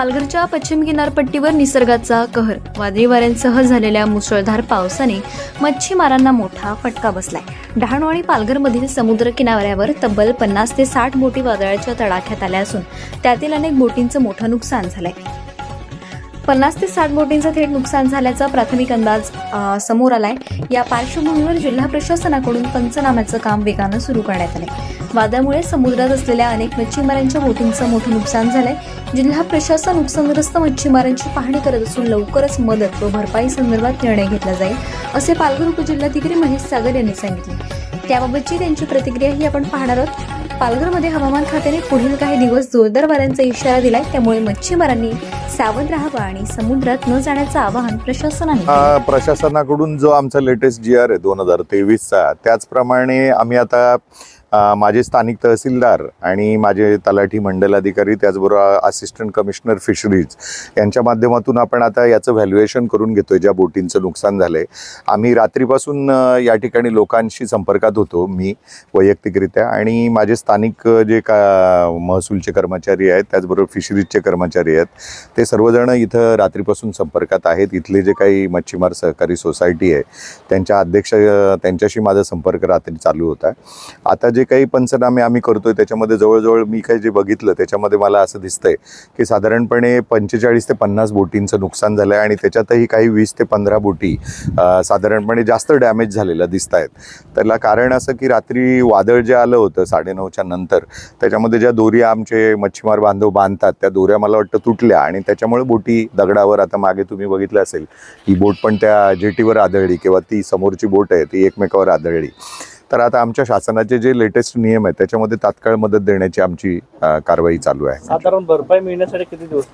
पालघरच्या पश्चिम किनारपट्टीवर निसर्गाचा कहर. वादळी वाऱ्यांसह झालेल्या मुसळधार पावसाने मच्छीमारांना मोठा फटका बसलाय. डहाणू आणि पालघरमधील समुद्र किनाऱ्यावर तब्बल पन्नास ते साठ बोटी वादळाच्या तडाख्यात आल्या असून त्यातील अनेक बोटींचं मोठं नुकसान झालंय. पन्नास ते साठ बोटींचं थेट नुकसान झाल्याचा प्राथमिक अंदाज समोर आलाय. या पार्श्वभूमीवर जिल्हा प्रशासनाकडून पंचनाम्याचं काम वेगानं सुरू करण्यात आलंय. वादळामुळे समुद्रात असलेल्या अनेक मच्छीमारांच्या बोटींचं मोठं नुकसान झालंय. जिल्हा प्रशासन नुकसानग्रस्त मच्छीमारांची पाहणी करत असून लवकरच मदत व भरपाई संदर्भात निर्णय घेतला जाईल असे पालघर उपजिल्हाधिकारी महेश सागर यांनी सांगितले. त्याबाबतची त्यांची प्रतिक्रियाही आपण पाहणार आहोत. पालघरमध्ये हवामान खात्याने पुढील काही दिवस जोरदार वाऱ्यांचा इशारा दिलाय. त्यामुळे मच्छीमारांनी सावध राहावं आणि समुद्रात न जाण्याचं आवाहन प्रशासनाने प्रशासनाकडून जो आमचा लेटेस्ट जी आर आहे दोन हजार तेवीसचा त्याचप्रमाणे आम्ही आता माझे स्थानिक तहसीलदार आणि माझे तलाठी मंडलाधिकारी त्याचबरोबर असिस्टंट कमिशनर फिशरीज यांच्या माध्यमातून आपण आता याचं व्हॅल्युएशन करून घेतो आहे ज्या बोटींचं नुकसान झालं आहे आम्ही रात्रीपासून या ठिकाणी लोकांशी संपर्कात होतो मी वैयक्तिकरित्या. आणि माझे स्थानिक जे का महसूलचे कर्मचारी आहेत त्याचबरोबर फिशरीजचे कर्मचारी आहेत ते सर्वजण इथं रात्रीपासून संपर्कात आहेत. इथले जे काही मच्छीमार सहकारी सोसायटी आहे त्यांच्या अध्यक्ष त्यांच्याशी माझा संपर्क रात्री चालू होता. आता जे जे काही पंचनामे आम्ही करतोय त्याच्यामध्ये जवळजवळ मी काही जे बघितलं त्याच्यामध्ये मला असं दिसतंय की साधारणपणे पंचेचाळीस ते पन्नास बोटींचं नुकसान झालं आहे आणि त्याच्यातही काही वीस ते पंधरा बोटी साधारणपणे जास्त डॅमेज झालेल्या दिसत आहेत त्याला कारण असं की रात्री वादळ जे आलं होतं साडेनऊच्या नंतर त्याच्यामध्ये ज्या दोऱ्या आमचे मच्छीमार बांधव बांधतात त्या दोऱ्या मला वाटतं तुटल्या आणि त्याच्यामुळे बोटी दगडावर आता मागे तुम्ही बघितलं असेल ही बोट पण त्या जेटीवर आदळली किंवा ती समोरची बोट आहे ती एकमेकावर आदळली. तर आता आमच्या शासनाचे जे लेटेस्ट नियम आहेत त्याच्यामध्ये तात्काळ मदत देण्याची आमची कारवाई चालू आहे. साधारण भरपाई मिळण्यासाठी किती दिवस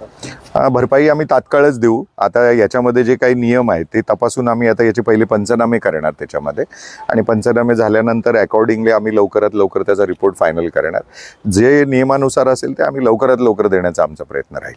भरपाई आम्ही तात्काळच देऊ. आता याच्यामध्ये जे काही नियम आहेत ते तपासून आम्ही आता याचे पहिले पंचनामे करणार त्याच्यामध्ये. आणि पंचनामे झाल्यानंतर अकॉर्डिंगली आम्ही लवकरात लवकर त्याचा रिपोर्ट फायनल करणार. जे नियमानुसार असेल ते आम्ही लवकरात लवकर देण्याचा आमचा प्रयत्न राहील.